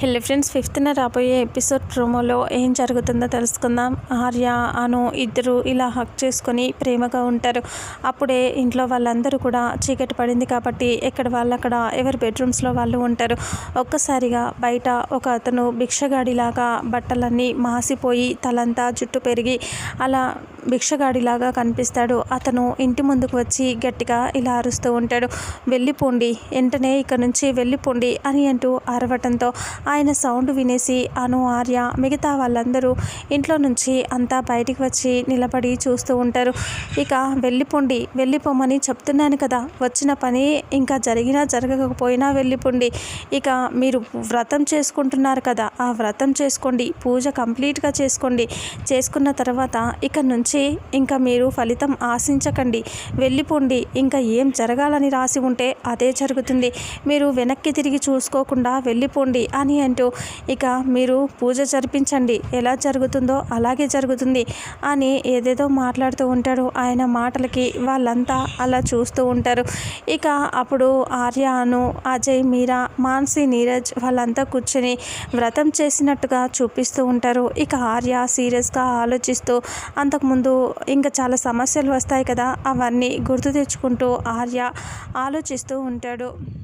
Hello friends ఫిఫ్త్న రాబోయే episode ప్రోమోలో ఏం జరుగుతుందో తెలుసుకుందాం. ఆర్య అను ఇద్దరు ఇలా హక్ చేసుకొని ప్రేమగా ఉంటారు. అప్పుడే ఇంట్లో వాళ్ళందరూ కూడా చీకటి పడింది కాబట్టి ఎక్కడ వాళ్ళు అక్కడ ఎవరి బెడ్రూమ్స్లో వాళ్ళు ఉంటారు. ఒక్కసారిగా బయట ఒక అతను భిక్షగాడిలాగా బట్టలన్నీ మాసిపోయి తలంతా జుట్టు పెరిగి అలా భిక్షగాడిలాగా కనిపిస్తాడు. అతను ఇంటి ముందుకు వచ్చి గట్టిగా ఇలా అరుస్తూ ఉంటాడు. వెళ్ళిపోండి వెంటనే ఇక్కడ నుంచి వెళ్ళిపోండి అని అంటూ అరవటంతో ఆయన సౌండ్ వినేసి అను ఆర్య మిగతా వాళ్ళందరూ ఇంట్లో నుంచి అంతా బయటికి వచ్చి నిలబడి చూస్తూ ఉంటారు. ఇక వెళ్ళిపోండి వెళ్ళిపోమని చెప్తున్నాను కదా. వచ్చిన పని ఇంకా జరిగినా జరగకపోయినా వెళ్ళిపోండి. ఇక మీరు వ్రతం చేసుకుంటున్నారు కదా. ఆ వ్రతం చేసుకోండి. పూజ కంప్లీట్గా చేసుకోండి. చేసుకున్న తర్వాత ఇక నుంచి ఇంకా మీరు ఫలితం ఆశించకండి. వెళ్ళిపోండి. ఇంకా ఏం జరగాలని రాసి ఉంటే అదే జరుగుతుంది. మీరు వెనక్కి తిరిగి చూసుకోకుండా వెళ్ళిపోండి అని అంటూ ఇక మీరు పూజ జరిపించండి. ఎలా జరుగుతుందో అలాగే జరుగుతుంది అని ఏదేదో మాట్లాడుతూ ఉంటాడు. ఆయన మాటలకి వాళ్ళంతా అలా చూస్తూ ఉంటారు. ఇక అప్పుడు ఆర్య అను అజయ్ మీరా మాన్సి నీరజ్ వాళ్ళంతా కూర్చొని వ్రతం చేసినట్టుగా చూపిస్తూ ఉంటారు. ఇక ఆర్య సీరియస్గా ఆలోచిస్తూ అంతకుముందు ఇంకా చాలా సమస్యలు వస్తాయి కదా అవన్నీ గుర్తు తెచ్చుకుంటూ ఆర్య ఆలోచిస్తూ ఉంటాడు.